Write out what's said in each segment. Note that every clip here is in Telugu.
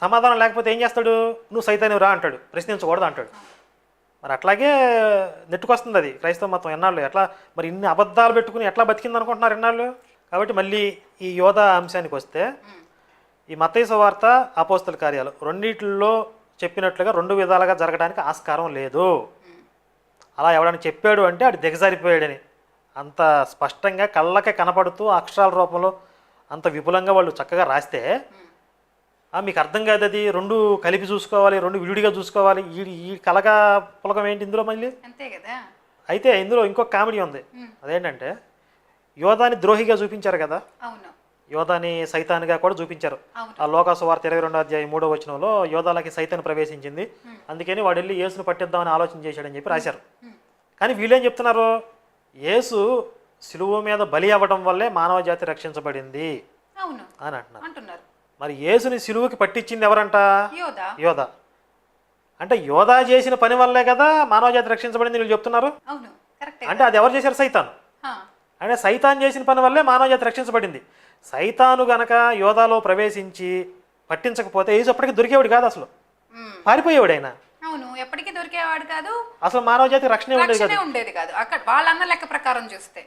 సమాధానం లేకపోతే ఏం చేస్తాడు? నువ్వు సైతాన్ని రా అంటాడు. ప్రశ్నించకూడదు అంటాడు. మరి అట్లాగే నెట్టుకొస్తుంది అది. క్రైస్తవ మతం ఎన్నాళ్ళు? ఎట్లా మరి ఇన్ని అబద్ధాలు పెట్టుకుని ఎట్లా బతికింది అనుకుంటున్నారు ఎన్నాళ్ళు కాబట్టి మళ్ళీ ఈ యోధ అంశానికి వస్తే ఈ మతైస వార్త అపోస్తల కార్యాలు రెండిట్లో చెప్పినట్లుగా రెండు విధాలుగా జరగడానికి ఆస్కారం లేదు. అలా ఎవడని చెప్పాడు అంటే అది దిగజారిపోయాడని. అంత స్పష్టంగా కళ్ళకే కనపడుతూ అక్షరాల రూపంలో అంత విపులంగా వాళ్ళు చక్కగా రాస్తే మీకు అర్థం కాదు అది. రెండు కలిపి చూసుకోవాలి రెండు విడిగా చూసుకోవాలి. ఈ ఈ కలగా పులకం ఏంటి ఇందులో మళ్ళీ? అంతే కదా. అయితే ఇందులో ఇంకొక కామెడీ ఉంది. అదేంటంటే యోధాని ద్రోహిగా చూపించారు కదా? అవును. యోధాని సైతాన్గా కూడా చూపించారు. ఆ లోకాసు వార్త ఇరవై రెండో అధ్యాయం మూడో వచనంలో యోధాలకి సైతాన్ ప్రవేశించింది. అందుకని వాడు వెళ్ళి యేసును పట్టిద్దామని ఆలోచన చేశాడని చెప్పి రాశారు. కానీ వీళ్ళేం చెప్తున్నారు? యేసు సిలువ మీద బలి అవ్వడం వల్లే మానవ జాతి రక్షించబడింది అని అంటున్నారు. మరి యేసుని సిలువకి పట్టించింది ఎవరంట? యోధ. అంటే యోధా చేసిన పని వల్లే కదా మానవ జాతి రక్షించబడింది వీళ్ళు చెప్తున్నారు? అంటే అది ఎవరు చేశారు? సైతాన్. అంటే సైతాన్ చేసిన పని వల్లే మానవ జాతి రక్షించబడింది. సైతాను గనక యోధాలో ప్రవేశించి పట్టించకపోతే యేసు అప్పటికి దొరికేవాడు కాదు అసలు. పారిపోయేవాడు ఆయన. అవును ఎప్పటికీ దొరికేవాడు కాదు. అసలు మానవ జాతి రక్షణే ఉండేది కాదు. అక్కడ వాళ్ళన్న లెక్క ప్రకారం చూస్తే.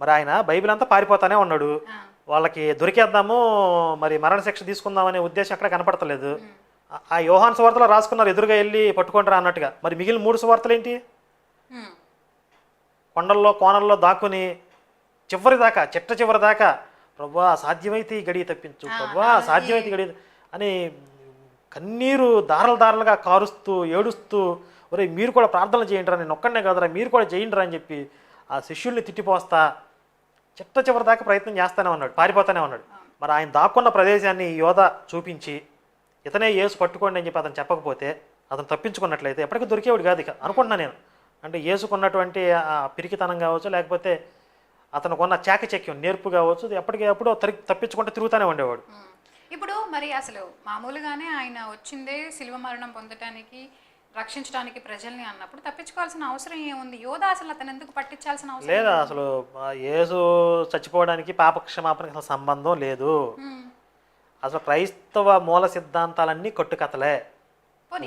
మరి ఆయన బైబిల్ అంతా పారిపోతానే ఉన్నాడు. వాళ్ళకి దొరికేద్దాము మరి మరణ శిక్ష తీసుకుందామనే ఉద్దేశం అక్కడ కనపడతలేదు. ఆ- యోహాన్ సువార్తలో రాసుకున్నారు ఎదురుగా వెళ్ళి పట్టుకుంటారా అన్నట్టుగా. మరి మిగిలిన మూడు సువార్తలు ఏంటి? కొండల్లో కోనల్లో దాక్కుని చివరి దాకా చిట్ట చివరి దాకా ప్రభా సాధ్యమైతే ఈ గడియ తప్పించు ప్రభా సాధ్యమైతే ఈ గడియ అని కన్నీరు దారలు దారలుగా కారుస్తూ ఏడుస్తూ ఒరే మీరు కూడా ప్రార్థనలు చేయండి రా నేను ఒక్కడనే కాదురా మీరు కూడా చేయండి రా అని చెప్పి ఆ శిష్యుల్ని తిట్టిపోస్తా చిట్ట చివరి దాకా ప్రయత్నం చేస్తానే ఉన్నాడు పారిపోతానే ఉన్నాడు. మరి ఆయన దాక్కున్న ప్రదేశాన్ని యోధ చూపించి ఇతనే యేసు పట్టుకోండి అని చెప్పి అతను చెప్పకపోతే అతను తప్పించుకున్నట్లయితే ఎప్పటికీ దొరికేవాడు కాదు ఇక. అనుకుంటున్నా నేను. అంటే ఏసుకున్నటువంటి ఆ పిరికితనం కావచ్చు లేకపోతే అతనుకున్న చాకచక్యం నేర్పు కావచ్చు అది ఎప్పటికీ ఎప్పుడో తప్పించుకుంటే తిరుగుతూనే ఉండేవాడు. ఇప్పుడు మరి అసలు మామూలుగానే ఆయన వచ్చిందే శిల్వ మరణం పొందటానికి రక్షించడానికి ప్రజల్ని అన్నప్పుడు తప్పించుకోవాల్సిన అవసరం ఏముంది? యోధ అసలు అతను ఎందుకు పట్టించాల్సిన అవసరం లేదా అసలు యేసు చచ్చిపోవడానికి పాప క్షమాపణకి అసలు సంబంధం లేదు. అసలు క్రైస్తవ మూల సిద్ధాంతాలన్నీ కట్టుకథలే.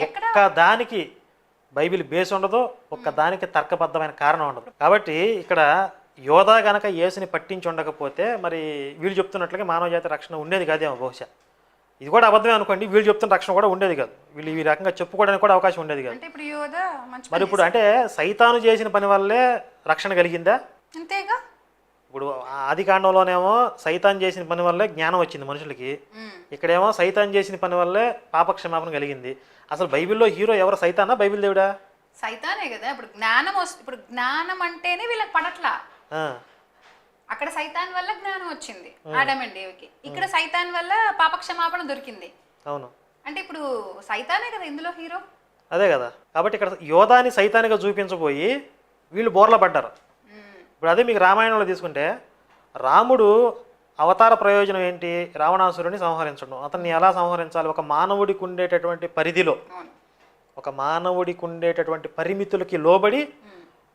ఒక్క దానికి బైబిల్ బేస్ ఉండదు ఒక్క దానికి తర్కబద్ధమైన కారణం ఉండదు. కాబట్టి ఇక్కడ యోధా గనక యేసుని పట్టించి ఉండకపోతే మరి వీళ్ళు చెప్తున్నట్లుగా మానవ జాతి రక్షణ ఉండేది కాదేమో బహుశా. ఇది కూడా అబద్ధమే అనుకోండి వీళ్ళు చెప్తున్న రక్షణ కూడా ఉండేది కాదు. వీళ్ళు ఈ రకంగా చెప్పుకోవడానికి కూడా అవకాశం ఉండేది కాదు. మరి ఇప్పుడు అంటే సైతాను చేసిన పని వల్లే రక్షణ కలిగిందా. అంతేగా? ఇప్పుడు ఆది కాండంలోనేమో సైతాన్ చేసిన పని వల్లే జ్ఞానం వచ్చింది మనుషులకి. ఇక్కడేమో సైతాన్ చేసిన పని వల్లే పాపక్షమాపణ కలిగింది. అసలు బైబిల్లో హీరో ఎవరు? సైతానా? బైబిల్ దేవుడా? సైతానే కదా. ఇప్పుడు జ్ఞానం ఇప్పుడు జ్ఞానం అంటేనే వీళ్ళకి పడట్లా. అక్కడ సైతాన్ వల్ల జ్ఞానం వచ్చింది ఆడమ్ అండ్ దేవికి ఇక్కడ సైతాన్ వల్ల పాపక్షమాపణ దొరికింది. అవును. అంటే ఇప్పుడు సైతానే కదా ఇందులో హీరో? అదే కదా. కాబట్టి ఇక్కడ యోధాని సైతానిగా చూపించబోయి వీళ్ళు బోర్ల పడ్డారు. ఇప్పుడు అదే మీకు రామాయణంలో తీసుకుంటే రాముడు అవతార ప్రయోజనం ఏంటి? రావణాసురుని సంహరించడం. అతన్ని ఎలా సంహరించాలి? ఒక మానవుడికి ఉండేటటువంటి పరిధిలో ఒక మానవుడికి ఉండేటటువంటి పరిమితులకి లోబడి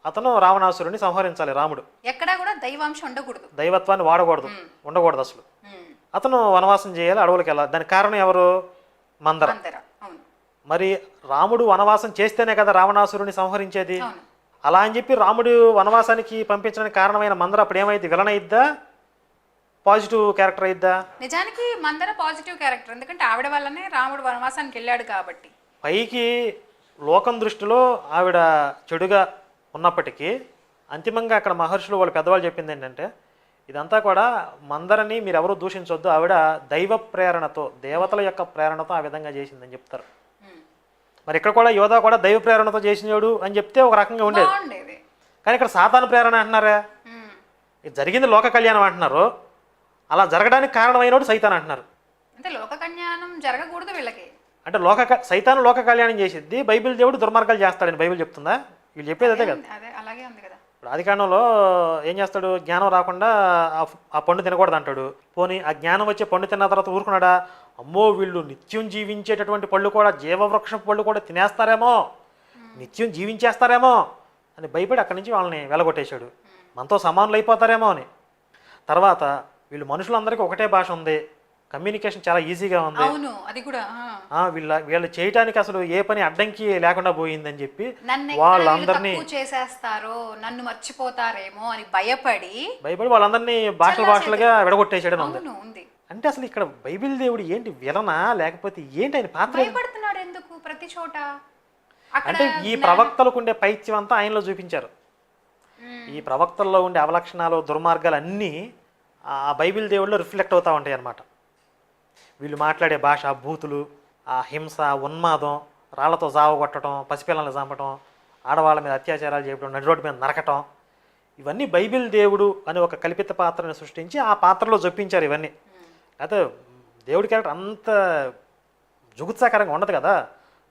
అతను రావణాసురుని సంహరించాలి రాముడు. ఎక్కడా కూడా దైవాంశం ఉండకూడదు. దైవత్వాన్ని వాడకూడదు. ఉండకూడదు అసలు. అతను వనవాసం చేయాలి అడవులకు వెళ్ళాలి. దానికి కారణం ఎవరు? మందర. మరి రాముడు వనవాసం చేస్తేనే కదా రావణాసురుని సంహరించేది. అలా అని చెప్పి రాముడు వనవాసానికి పంపించడానికి కారణమైన మందర అప్పుడు ఏమైంది విలన్ అయిద్దా? పాజిటివ్ క్యారెక్టర్ అయిద్దా? నిజానికి మందర పాజిటివ్ క్యారెక్టర్. ఎందుకంటే ఆవిడ వల్లనే రాముడు వనవాసానికి వెళ్ళాడు కాబట్టి. పైకి లోకం దృష్టిలో ఆవిడ చెడుగా ఉన్నప్పటికీ అంతిమంగా అక్కడ మహర్షులు వాళ్ళ పెద్దవాళ్ళు చెప్పింది ఏంటంటే ఇదంతా కూడా మందరని మీరు ఎవరు దూషించొద్దు ఆవిడ దైవ ప్రేరణతో దేవతల యొక్క ప్రేరణతో ఆ విధంగా చేసిందని చెప్తారు. మరి ఇక్కడ కూడా యోధా కూడా దైవ ప్రేరణతో చేసినాడు అని చెప్తే ఒక రకంగా ఉండేది. కానీ ఇక్కడ సాతాను ప్రేరణ అంటున్నారా. ఇది జరిగింది లోక కళ్యాణం అంటున్నారు. అలా జరగడానికి కారణమైనోడు సైతాన్ అంటున్నారు. అంటే లోక కళ్యాణం జరగకూడదు వీళ్ళకి. అంటే లోక సైతాను లోక కళ్యాణం చేసిద్ది బైబిల్ దేవుడు దుర్మార్గాలు చేస్తాడని బైబిల్ చెప్తుందా? వీళ్ళు చెప్పేది అదే కదా. అదే అలాగే ఉంది కదా. ఇప్పుడు ఆదికాండంలో ఏం చేస్తాడు? జ్ఞానం రాకుండా ఆ పండు తినకూడదు అంటాడు. పోనీ ఆ జ్ఞానం వచ్చే పండు తిన్న తర్వాత ఊరుకున్నాడా? అమ్మో వీళ్ళు నిత్యం జీవించేటటువంటి పళ్ళు కూడా జీవవృక్షం పళ్ళు కూడా తినేస్తారేమో. నిత్యం జీవించేస్తారేమో అని భయపడి అక్కడి నుంచి వాళ్ళని వెలగొట్టేశాడు. మనతో సమానులు అయిపోతారేమో అని. తర్వాత వీళ్ళు మనుషులందరికీ ఒకటే భాష ఉంది. కమ్యూనికేషన్ చాలా ఈజీగా ఉంది. అవును అది కూడా వీళ్ళ వీళ్ళు చేయటానికి అసలు ఏ పని అడ్డంకి లేకుండా పోయిందని చెప్పి వాళ్ళందరినీ చేసేస్తారో నన్ను మర్చిపోతారేమో అని భయపడి భయపడి వాళ్ళందరినీ భాషలు భాషలుగా విడగొట్టేసాడని ఉంది. అంటే అసలు ఇక్కడ బైబిల్ దేవుడు ఏంటి విలనా లేకపోతే ఏంటి ఆయన పాత్ర? భయపడుతున్నాడు ఎందుకు ప్రతి చోట? అంటే ఈ ప్రవక్తలకు ఉండే పైత్యం అంతా ఆయనలో చూపించారు. ఈ ప్రవక్తల్లో ఉండే అవలక్షణాలు దుర్మార్గాలు అన్నీ ఆ బైబిల్ దేవుళ్ళు రిఫ్లెక్ట్ అవుతూ ఉంటాయి అన్నమాట వీళ్ళు మాట్లాడే భాష బూతులు ఆ హింస ఉన్మాదం రాళ్ళతో కొట్టడం పసిపిల్లల్ని చంపటం ఆడవాళ్ళ మీద అత్యాచారాలు చేయడం నడి రోడ్డు మీద నరకటం ఇవన్నీ బైబిల్ దేవుడు అని ఒక కల్పిత పాత్రను సృష్టించి ఆ పాత్రలో జొప్పించారు ఇవన్నీ. అయితే దేవుడి క్యారెక్టర్ అంత జుగుత్సాకరంగా ఉండదు కదా.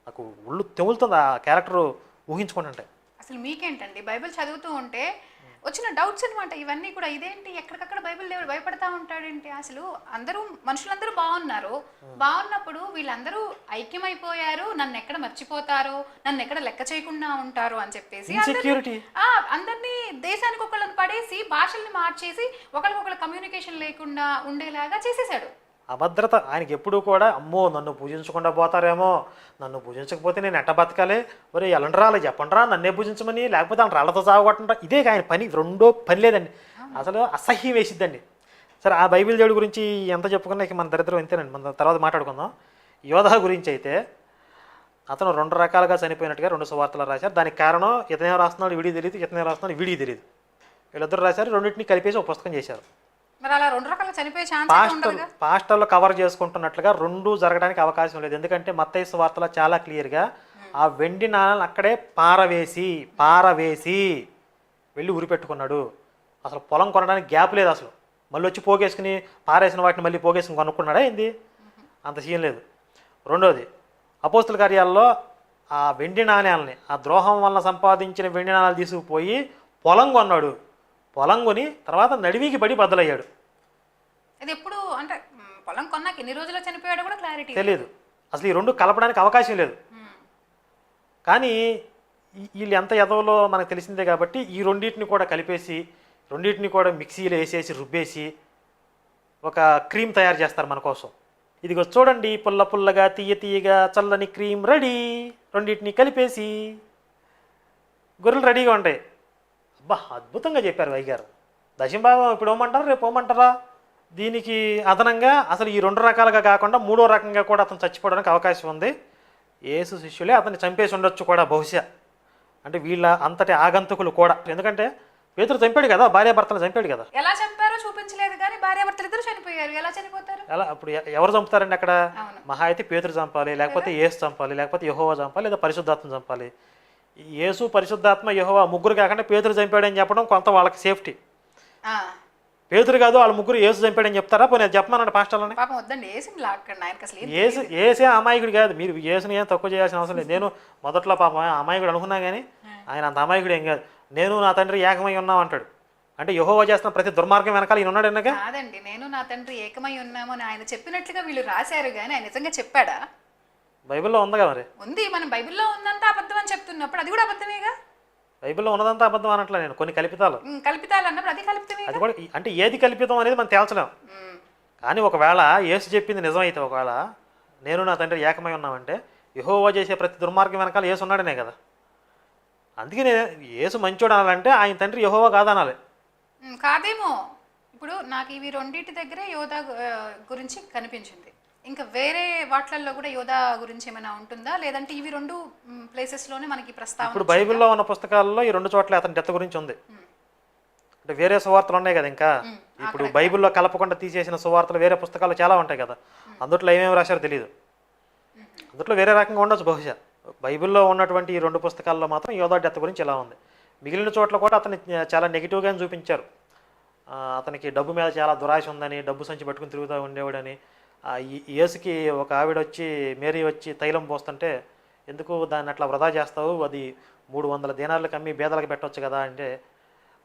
నాకు ఒళ్ళు తెగులుతుంది ఆ క్యారెక్టర్ ఊహించుకుంటుంటే. అసలు మీకేంటండి? బైబిల్ చదువుతూ ఉంటే వచ్చిన డౌట్స్ అనమాట ఇవన్నీ కూడా ఇదేంటి? ఎక్కడికక్కడ బైబిల్ దేవుడు భయపడతా ఉంటాడేంటి అసలు అందరూ మనుషులందరూ బాగున్నారు. బాగున్నప్పుడు వీళ్ళందరూ ఐక్యమైపోయారు. నన్ను ఎక్కడ మర్చిపోతారో నన్ను ఎక్కడ లెక్క చేయకుండా ఉంటారు అని చెప్పేసి అందరినీ- ఇన్సెక్యూరిటీ ఆ, అందరినీ దేశానికి ఒకళ్ళని పడేసి భాషల్ని మార్చేసి ఒకరికొకరు కమ్యూనికేషన్ లేకుండా ఉండేలాగా చేసేసాడు అభద్రత. ఆయనకి ఎప్పుడూ కూడా అమ్మో నన్ను పూజించకుండా పోతారేమో నన్ను పూజించకపోతే నేను ఎట్ట బతకాలి? ఒరే ఎలండ్రా అలా చెప్పండ్రా నన్నే పూజించమని లేకపోతే వాళ్ళ రాళ్ళతో సాగొట్టండ్రా ఇదే ఆయన పని రెండో పని లేదండి. అసలు అసహ్యం వేసిద్దండి. సరే ఆ బైబిల్ దేవుడి గురించి ఎంత చెప్పుకున్నా ఇక మన దరిద్రం ఇంతేనండి. మన తర్వాత మాట్లాడుకుందాం. యోధా గురించి అయితే అతను రెండు రకాలుగా చనిపోయినట్టుగా రెండు సువార్తలు రాశారు. దానికి కారణం ఇతనే రాస్తున్నాడు వీడియో తెలియదు ఇతనే రాస్తున్నాడు వీడియో తెలియదు వీళ్ళిద్దరు రాశారు రెండింటిని కలిపేసి ఒక పుస్తకం చేశారు. మరి అలా రెండు రకాల చనిపోయే ఛాన్స్ పాస్టర్ ఉండదుగా? పాస్టర్లు కవర్ చేసుకుంటున్నట్లుగా రెండు జరగడానికి అవకాశం లేదు. ఎందుకంటే మత్తయి వార్తలో చాలా క్లియర్గా ఆ వెండి నాణాలను అక్కడే పారవేసి పారవేసి వెళ్ళి ఉరిపెట్టుకున్నాడు అసలు పొలం కొనడానికి గ్యాప్ లేదు అసలు. మళ్ళీ వచ్చి పోగేసుకుని పారేసిన వాటిని మళ్ళీ పోగేసుకుని కొనుక్కున్నాడా ఏంది? అంత సీన్ లేదు. రెండోది అపోస్తుల కార్యాల్లో ఆ వెండి నాణ్యాలని ఆ ద్రోహం వలన సంపాదించిన వెండి నాణాలు తీసుకుపోయి పొలం కొన్నాడు. పొలం కొని తర్వాత నడివికి పడి బద్దలయ్యాడు. ఇది ఎప్పుడు అంటే పొలం కొన్నాక ఎన్ని రోజుల్లో చనిపోయాడో కూడా క్లారిటీ తెలియదు అసలు ఈ రెండు కలపడానికి అవకాశం లేదు. కానీ వీళ్ళు ఎంత ఎదవలో మనకు తెలిసిందే కాబట్టి ఈ రెండింటిని కూడా కలిపేసి రెండింటిని కూడా మిక్సీలో వేసేసి రుబ్బేసి ఒక క్రీమ్ తయారు చేస్తారు మన కోసం. ఇదిగో చూడండి పుల్ల పుల్లగా తీయ తీయగా చల్లని క్రీమ్ రెడీ. రెండింటిని కలిపేసి గొర్రెలు రెడీగా ఉంటాయి. అబ్బా అద్భుతంగా చెప్పారు వై గారు దశంభాగం ఇప్పుడు ఇవ్వమంటారా రేపు ఇవ్వమంటారా? దీనికి అదనంగా అసలు ఈ రెండు రకాలుగా కాకుండా మూడో రకంగా కూడా అతను చచ్చిపోవడానికి అవకాశం ఉంది. యేసు శిష్యులే అతన్ని చంపేసి ఉండొచ్చు కూడా బహుశా. అంటే వీళ్ళ అంతటి ఆగంతుకులు కూడా. ఎందుకంటే పేతురు చంపాడు కదా భార్యాభర్తలు చంపాడు కదా. ఎలా చంపారో చూపించలేదు కానీ భార్యాభర్తలు ఇద్దరు చనిపోయారు. ఎలా చనిపోతారు? ఎలా అప్పుడు ఎవరు చంపుతారండి అక్కడ? మహా అయితే పేతురు చంపాలి లేకపోతే యేసు చంపాలి లేకపోతే యహోవా చంపాలి లేదా పరిశుద్ధాత్మ చంపాలి. యేసు పరిశుద్ధాత్మ యహోవా ముగ్గురు కాకుండా పేతురు చంపాడని చెప్పడం కొంత వాళ్ళకి సేఫ్టీ. పేతురు కాదు వాళ్ళ ముగ్గురు యేసు చంపాడని చెప్తారా? పోనీ అది చెప్పమనండి పాస్టర్లని. పాపం వద్దండి వేసింది లాక్కండి ఆయనకి అసలు ఏం ఏసు ఏసే అమాయకుడు కాదు. మీరు యేసుని ఏం తక్కువ చేయాల్సిన అవసరం లేదు. నేను మొదట్లో పాపం అమాయకుడు అనుకున్నా కానీ ఆయన అంత అమాయకుడు ఏం కాదు. నేను నా తండ్రి ఏకమై ఉన్నాం అంటాడు. అంటే యహోవా చేస్తున్న ప్రతి దుర్మార్గం వెనకాల ఈయన ఉన్నాడు కాదండి నేను నా తండ్రి ఏకమై ఉన్నాము అని ఆయన చెప్పినట్లుగా వీళ్ళు రాశారు కానీ ఆయన నిజంగా చెప్పాడా? బైబిల్లో ఉందిగా మరి. ఉంది మనం బైబిల్లో ఉందంతా అబద్ధం అని చెప్తున్నప్పుడు అది కూడా అబద్ధమేగా? బైబిల్లో ఉన్నదంతా అబద్ధం అనట్లే నేను కొన్ని కల్పితాలు. కల్పితాలు అన్నప్పుడు అది కల్పితమే అది కూడా అంటే ఏది కల్పితం అనేది మనం తేల్చలేం. కానీ ఒకవేళ యేసు చెప్పింది నిజమైతే ఒకవేళ నేను నా తండ్రి ఏకమై ఉన్నామంటే యహోవా చేసే ప్రతి దుర్మార్గం వెనకాల యేసు ఉన్నాడనే కదా. అందుకే నేను యేసు మంచోడు అనాలంటే ఆయన తండ్రి యహోవా కాదనాలి. కాదేమో. ఇప్పుడు నాకు ఇవి రెండింటి దగ్గరే యోధా గురించి కనిపించింది. ఇంకా వేరే వాటిల్లో కూడా యోధా గురించి ఏమైనా ఉంటుందా? లేదంటే ఇవి రెండు places లోనే మనకి ప్రస్తావన ఇప్పుడు బైబిల్లో ఉన్న పుస్తకాల్లో ఈ రెండు చోట్ల అతని డెత్ గురించి ఉంది. అంటే వేరే సువార్తలు ఉన్నాయి కదా ఇంకా? ఇప్పుడు బైబిల్లో కలపకుండా తీసేసిన సువార్తలు వేరే పుస్తకాలు చాలా ఉంటాయి కదా? అందుట్లో ఏమేమి రాశారో తెలియదు అందుట్లో వేరే రకంగా ఉండొచ్చు బహుశా. బైబిల్లో ఉన్నటువంటి ఈ రెండు పుస్తకాల్లో మాత్రం యోధా డెత్ గురించి ఇలా ఉంది? మిగిలిన చోట్ల కూడా అతన్ని చాలా నెగిటివ్గానే చూపించారు. అతనికి డబ్బు మీద చాలా దురాశ ఉందని డబ్బు సంచి పట్టుకుని తిరుగుతూ ఉండేవాడని యేసుకి ఒక ఆవిడ వచ్చి మేరీ వచ్చి తైలం పోస్తుంటే ఎందుకు దాన్ని అట్లా వృధా చేస్తావు? అది మూడు వందల దీనాలకు అమ్మి బేదలకు పెట్టవచ్చు కదా అంటే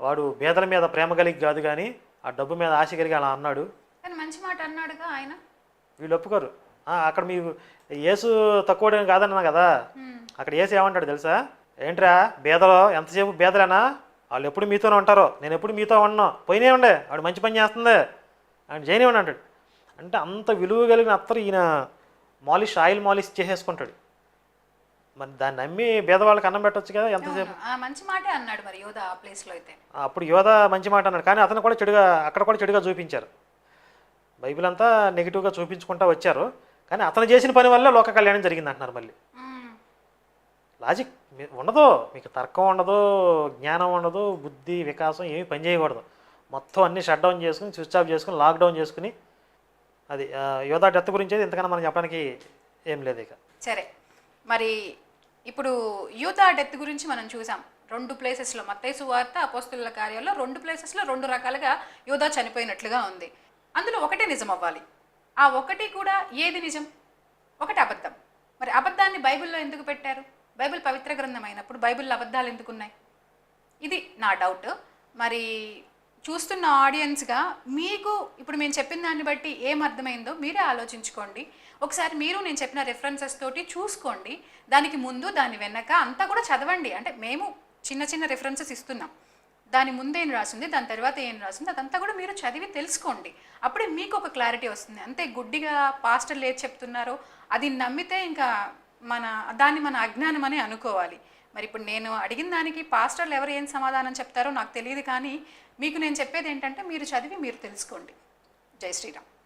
వాడు బేదల మీద ప్రేమ కలిగి కాదు కానీ ఆ డబ్బు మీద ఆశ కలిగి అలా అన్నాడు. మంచి మాట అన్నాడుగా ఆయన. వీళ్ళు ఒప్పుకోరు. ఆ, అక్కడ మీరు యేసు తక్కువ కాదన్నా కదా. అక్కడ యేసు ఏమంటాడు తెలుసా? ఏంట్రా బేదలో ఎంతసేపు బేదలేనా? వాళ్ళు ఎప్పుడు మీతోనే ఉంటారో నేను ఎప్పుడు మీతో ఉన్నా పోయినే ఉండే ఆవిడ మంచి పని చేస్తుంది ఆయన చేయనివ్వండి అంటాడు. అంటే అంత విలువ కలిగిన అత్తరు ఈయన మాలిష్ ఆయిల్ మాలిష్ చేసేసుకుంటాడు. మరి దాన్ని నమ్మి పేదవాళ్ళకి అన్నం పెట్టొచ్చు కదా ఎంతసేపు? మంచి మాటే అన్నాడు మరి యోధ ఆ ప్లేస్లో అయితే అప్పుడు యోధ మంచి మాట అన్నాడు. కానీ అతను కూడా చెడుగా అక్కడ కూడా చెడుగా చూపించారు. బైబిల్ అంతా నెగిటివ్గా చూపించుకుంటా వచ్చారు. కానీ అతను చేసిన పని వల్ల లోక కళ్యాణం జరిగింది అంటున్నారు మళ్ళీ. లాజిక్ మీ- ఉండదు. మీకు తర్కం ఉండదు జ్ఞానం ఉండదు బుద్ధి వికాసం ఏమీ పని చేయకూడదు. మొత్తం అన్ని షట్ డౌన్ చేసుకుని స్విచ్ ఆఫ్ చేసుకుని లాక్డౌన్ చేసుకుని అది యోధా డెత్ గురించి అయితే ఇంతకన్నా మనం చెప్పడానికి ఏం లేదు ఇక. సరే మరి ఇప్పుడు యూత్ డెత్ గురించి మనం చూసాం. రెండు ప్లేసెస్లో మత్తయి సువార్త అపోస్తుల కార్యాల్లో రెండు ప్లేసెస్లో రెండు రకాలుగా యోధా చనిపోయినట్లుగా ఉంది. అందులో ఒకటే నిజం అవ్వాలి ఆ ఒకటి కూడా ఏది నిజం? ఒకటి అబద్ధం. మరి అబద్ధాన్ని బైబిల్లో ఎందుకు పెట్టారు? బైబిల్ పవిత్ర గ్రంథం అయినప్పుడు బైబిల్లో అబద్ధాలు ఎందుకున్నాయి? ఇది నా డౌట్. మరి చూస్తున్న ఆడియన్స్గా మీకు ఇప్పుడు మేము చెప్పిన దాన్ని బట్టి ఏం అర్థమైందో మీరే ఆలోచించుకోండి. ఒకసారి మీరు నేను చెప్పిన రెఫరెన్సెస్ తోటి చూసుకోండి. దానికి ముందు దాని వెనక అంతా కూడా చదవండి. అంటే మేము చిన్న చిన్న రెఫరెన్సెస్ ఇస్తున్నాం. దాని ముందు ఏం రాసింది దాని తర్వాత ఏం రాసింది అదంతా కూడా మీరు చదివి తెలుసుకోండి. అప్పుడే మీకు ఒక క్లారిటీ వస్తుంది. అంతే గుడ్డిగా పాస్టర్లు ఏది చెప్తున్నారో అది నమ్మితే ఇంకా మన దాన్ని మన అజ్ఞానం అని అనుకోవాలి. మరి ఇప్పుడు నేను అడిగిన దానికి పాస్టర్లు ఎవరు ఏం సమాధానం చెప్తారో నాకు తెలియదు కానీ మీకు నేను చెప్పేది ఏంటంటే మీరు చదివి మీరు తెలుసుకోండి. జై శ్రీరామ్.